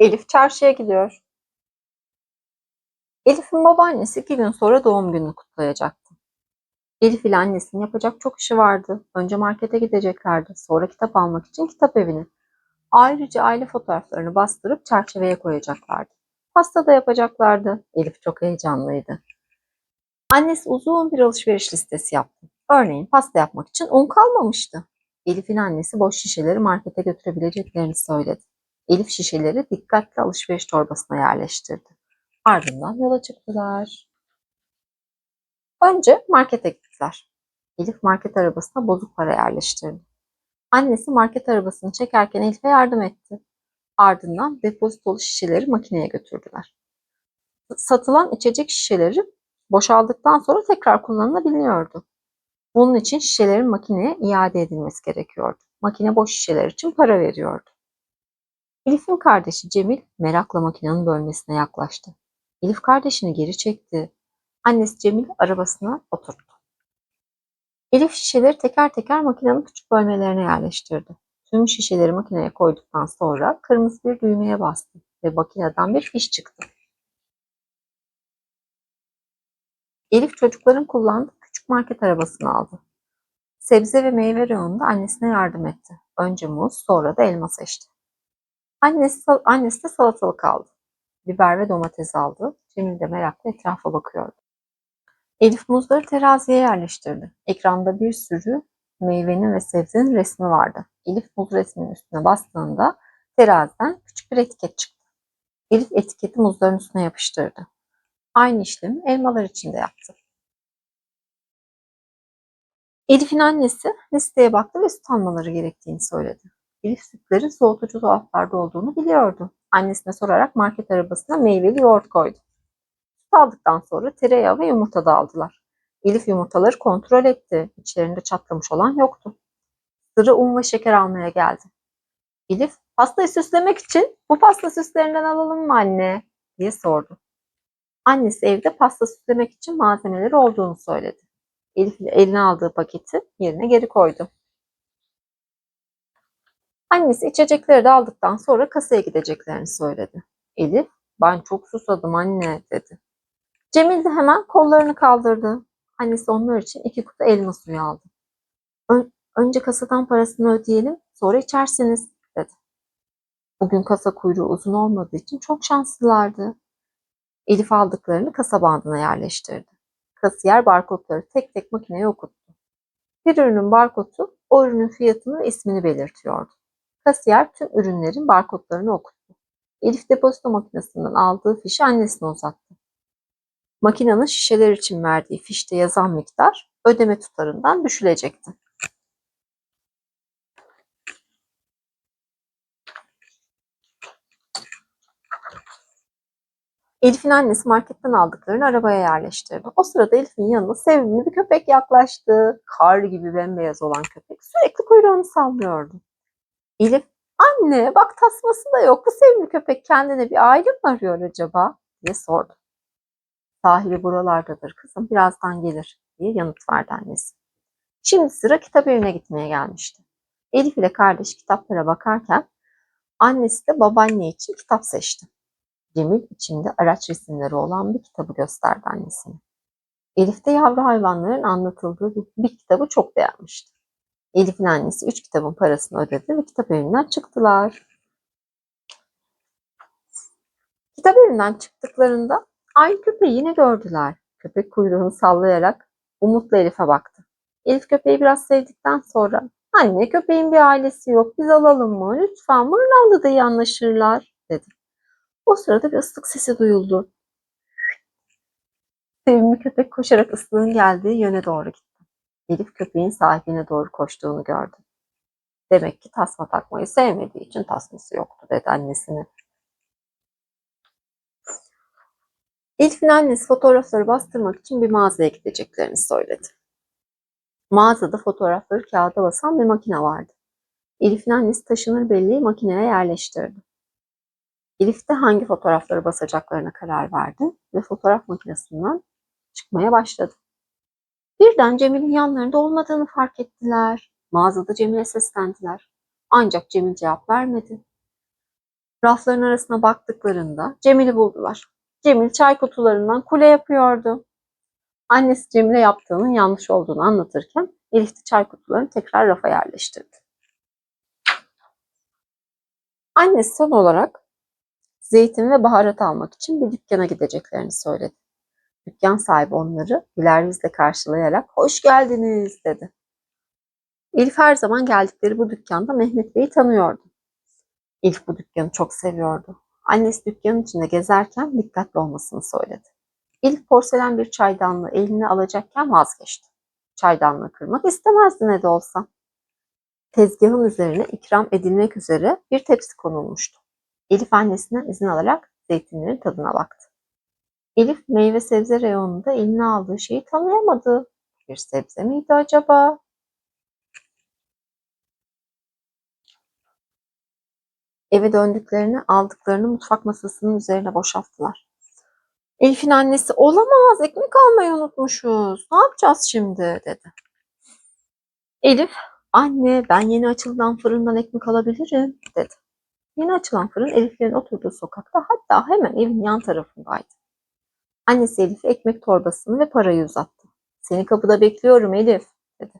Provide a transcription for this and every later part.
Elif çarşıya gidiyor. Elif'in babaannesi iki gün sonra doğum gününü kutlayacaktı. Elif ile annesinin yapacak çok işi vardı. Önce markete gideceklerdi. Sonra kitap almak için kitap evine. Ayrıca aile fotoğraflarını bastırıp çerçeveye koyacaklardı. Pasta da yapacaklardı. Elif çok heyecanlıydı. Annesi uzun bir alışveriş listesi yaptı. Örneğin pasta yapmak için un kalmamıştı. Elif'in annesi boş şişeleri markete götürebileceklerini söyledi. Elif şişeleri dikkatle alışveriş torbasına yerleştirdi. Ardından yola çıktılar. Önce markete gittiler. Elif market arabasına bozuk para yerleştirdi. Annesi market arabasını çekerken Elif'e yardım etti. Ardından depozitolu şişeleri makineye götürdüler. Satılan içecek şişeleri boşaldıktan sonra tekrar kullanılabiliyordu. Bunun için şişelerin makineye iade edilmesi gerekiyordu. Makine boş şişeler için para veriyordu. Elif'in kardeşi Cemil merakla makinenin bölmesine yaklaştı. Elif kardeşini geri çekti. Annesi Cemil arabasına oturttu. Elif şişeleri teker teker makinenin küçük bölmelerine yerleştirdi. Tüm şişeleri makineye koyduktan sonra kırmızı bir düğmeye bastı ve makineden bir fiş çıktı. Elif çocukların kullandığı küçük market arabasını aldı. Sebze ve meyve reyonunda annesine yardım etti. Önce muz, sonra da elma seçti. Annesi, annesi de salatalık aldı. Biber ve domates aldı. Cemil de merakla etrafa bakıyordu. Elif muzları teraziye yerleştirdi. Ekranda bir sürü meyvenin ve sebzenin resmi vardı. Elif muz resminin üstüne bastığında teraziden küçük bir etiket çıktı. Elif etiketi muzların üstüne yapıştırdı. Aynı işlemi elmalar için de yaptı. Elif'in annesi listeye baktı ve süt almaları gerektiğini söyledi. Elif sütlerin soğutucu dolaplarda olduğunu biliyordu. Annesine sorarak market arabasına meyveli yoğurt koydu. Süt aldıktan sonra tereyağı ve yumurta da aldılar. Elif yumurtaları kontrol etti. İçlerinde çatlamış olan yoktu. Sıra un ve şeker almaya geldi. Elif, pastayı süslemek için bu pasta süslerinden alalım mı anne? diye sordu. Annesi evde pasta süslemek için malzemeleri olduğunu söyledi. Elif eline aldığı paketi yerine geri koydu. Annesi içecekleri de aldıktan sonra kasaya gideceklerini söyledi. Elif, ben çok susadım anne dedi. Cemil de hemen kollarını kaldırdı. Annesi onlar için iki kutu elma suyu aldı. Önce kasadan parasını ödeyelim, sonra içersiniz dedi. Bugün kasa kuyruğu uzun olmadığı için çok şanslılardı. Elif aldıklarını kasa bandına yerleştirdi. Kasiyer barkodları tek tek makineye okuttu. Bir ürünün barkodu o ürünün fiyatını ve ismini belirtiyordu. Kasiyer tüm ürünlerin barkodlarını okuttu. Elif depozito makinesinden aldığı fişi annesine uzattı. Makinenin şişeler için verdiği fişte yazan miktar ödeme tutarından düşülecekti. Elif'in annesi marketten aldıklarını arabaya yerleştirdi. O sırada Elif'in yanına sevimli bir köpek yaklaştı. Kar gibi bembeyaz olan köpek sürekli kuyruğunu sallıyordu. Elif, anne bak tasması da yok. Bu sevimli köpek kendine bir aile mi arıyor acaba? diye sordu. Sahibi buralardadır kızım, birazdan gelir diye yanıt verdi annesi. Şimdi sıra kitap evine gitmeye gelmişti. Elif ile kardeş kitaplara bakarken annesi de babaanne için kitap seçti. Cemil içinde araç resimleri olan bir kitabı gösterdi annesine. Elif de yavru hayvanların anlatıldığı bir kitabı çok beğenmişti. Elif'in annesi üç kitabın parasını ödedi ve kitap evinden çıktılar. Kitap evinden çıktıklarında aynı köpeği yine gördüler. Köpek kuyruğunu sallayarak umutla Elif'e baktı. Elif köpeği biraz sevdikten sonra anne köpeğin bir ailesi yok biz alalım mı? Lütfen mırnavlı da iyi anlaşırlar dedi. O sırada bir ıslık sesi duyuldu. Sevimli köpek koşarak ıslığın geldiği yöne doğru gitti. Elif köpeğin sahibine doğru koştuğunu gördü. Demek ki tasma takmayı sevmediği için tasması yoktu dedi annesine. Elif'in annesi fotoğrafları bastırmak için bir mağazaya gideceklerini söyledi. Mağazada fotoğrafları kağıda basan bir makine vardı. Elif'in annesi taşınır belleği makineye yerleştirdi. Elif de hangi fotoğrafları basacaklarına karar verdi ve fotoğraf makinesinden çıkmaya başladı. Birden Cemil'in yanlarında olmadığını fark ettiler. Mağazada Cemil'e seslendiler. Ancak Cemil cevap vermedi. Rafların arasına baktıklarında Cemil'i buldular. Cemil çay kutularından kule yapıyordu. Annesi Cemil'e yaptığının yanlış olduğunu anlatırken Elif de çay kutularını tekrar rafa yerleştirdi. Annesi son olarak zeytin ve baharat almak için bir dükkana gideceklerini söyledi. Dükkan sahibi onları güler yüzle karşılayarak hoş geldiniz dedi. Elif her zaman geldikleri bu dükkanda Mehmet Bey'i tanıyordu. Elif bu dükkanı çok seviyordu. Annesi dükkanın içinde gezerken dikkatli olmasını söyledi. Elif porselen bir çaydanlığı eline alacakken vazgeçti. Çaydanlığı kırmak istemezdi ne de olsa. Tezgahın üzerine ikram edilmek üzere bir tepsi konulmuştu. Elif annesinden izin alarak zeytinlerin tadına baktı. Elif meyve sebze reyonunda eline aldığı şeyi tanıyamadı. Bir sebze miydi acaba? Eve döndüklerini aldıklarını mutfak masasının üzerine boşalttılar. Elif'in annesi olamaz ekmek almayı unutmuşuz. Ne yapacağız şimdi dedi. Elif anne ben yeni açılan fırından ekmek alabilirim dedi. Yeni açılan fırın Elif'lerin oturduğu sokakta hatta hemen evin yan tarafındaydı. Annesi Elif'e ekmek torbasını ve parayı uzattı. Seni kapıda bekliyorum Elif dedi.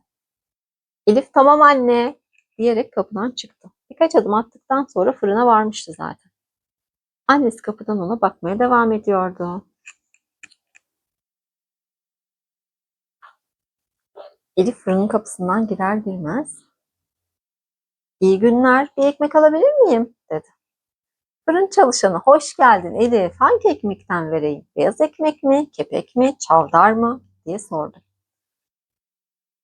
Elif tamam anne diyerek kapıdan çıktı. Birkaç adım attıktan sonra fırına varmıştı zaten. Annesi kapıdan ona bakmaya devam ediyordu. Elif fırının kapısından girer girmez İyi günler, bir ekmek alabilir miyim? dedi. Fırın çalışanı, hoş geldin Elif, hangi ekmekten vereyim? Beyaz ekmek mi, kepek mi, çavdar mı? diye sordu.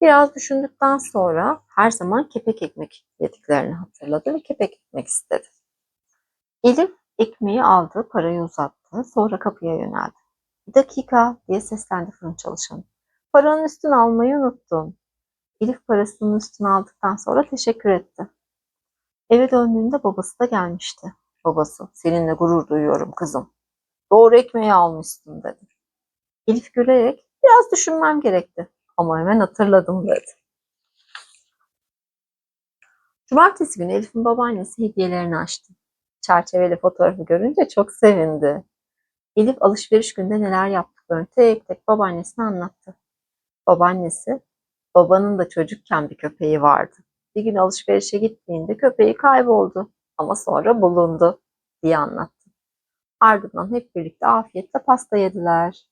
Biraz düşündükten sonra her zaman kepek ekmek yediklerini hatırladı ve kepek ekmek istedi. Elif ekmeği aldı, parayı uzattı, sonra kapıya yöneldi. Bir dakika diye seslendi fırın çalışanı. Paranın üstünü almayı unuttum. Elif parasının üstünü aldıktan sonra teşekkür etti. Eve döndüğünde babası da gelmişti. Babası, seninle gurur duyuyorum kızım. Doğru ekmeği almışsın dedi. Elif gülerek, biraz düşünmem gerekti ama hemen hatırladım dedi. Cumartesi günü Elif'in babaannesi hediyelerini açtı. Çerçeveli fotoğrafı görünce çok sevindi. Elif alışveriş günde neler yaptıklarını tek tek babaannesine anlattı. Babaannesi, babanın da çocukken bir köpeği vardı. Bir gün alışverişe gittiğinde köpeği kayboldu ama sonra bulundu diye anlattı. Ardından hep birlikte afiyetle pasta yediler.